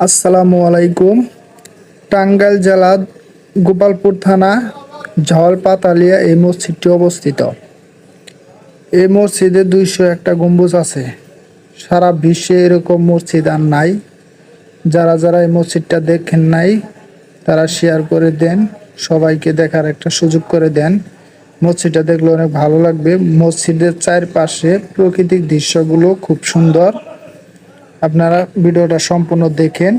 আসসালামু আলাইকুম। টাঙ্গাইল জেলা গোপালপুর থানা ঝল পাতালিয়া এই মসজিদটি অবস্থিত। এই মসজিদে দুইশো একটা গম্বুজ আছে। সারা বিশ্বে এরকম মসজিদ আর নাই। যারা যারা এই মসজিদটা দেখেন নাই, তারা শেয়ার করে দেন, সবাইকে দেখার একটা সুযোগ করে দেন। মসজিদটা দেখলে অনেক ভালো লাগবে। মসজিদের চারপাশে প্রাকৃতিক দৃশ্যগুলো খুব সুন্দর। আপনারা ভিডিওটা সম্পূর্ণ দেখেন।